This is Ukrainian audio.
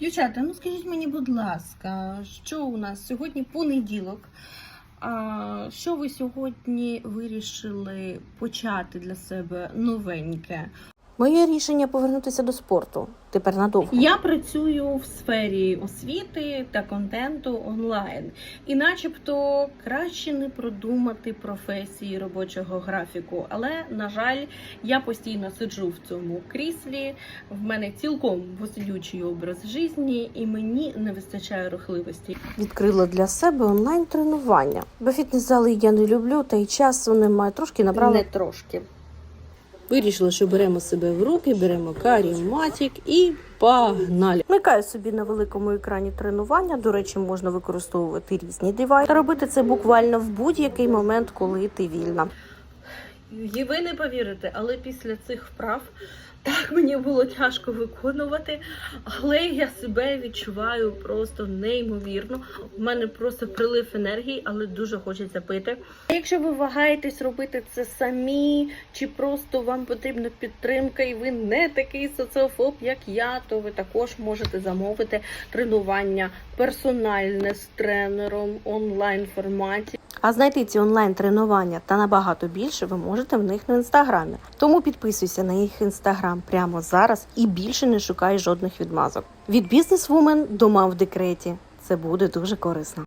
Дівчата, ну скажіть мені, будь ласка, що у нас сьогодні понеділок? А, що ви сьогодні вирішили почати для себе новеньке? Моє рішення повернутися до спорту. Тепер надовго. Я працюю в сфері освіти та контенту онлайн, і, начебто, краще не продумати професії робочого графіку. Але на жаль, я постійно сиджу в цьому кріслі. В мене цілком веселючий образ житті, і мені не вистачає рухливості. Відкрила для себе онлайн тренування. Бо фітнес-зали я не люблю, та й часу немає. Трошки набрала. Не трошки. Вирішила, що беремо себе в руки, беремо карі, матік і погнали. Микаю собі на великому екрані тренування. До речі, можна використовувати різні девайси. Та робити це буквально в будь-який момент, коли ти вільна. І ви не повірите, але після цих вправ так мені було тяжко виконувати, але я себе відчуваю просто неймовірно. У мене просто прилив енергії, але дуже хочеться пити. Якщо ви вагаєтесь робити це самі, чи просто вам потрібна підтримка, і ви не такий соціофоб, як я, то ви також можете замовити тренування персональне з тренером онлайн форматі. А знайти ці онлайн тренування та набагато більше ви можете в них на інстаграмі. Тому підписуйся на їх інстаграм прямо зараз і більше не шукай жодних відмазок. Від бізнесвумен до мав в декреті. Це буде дуже корисно.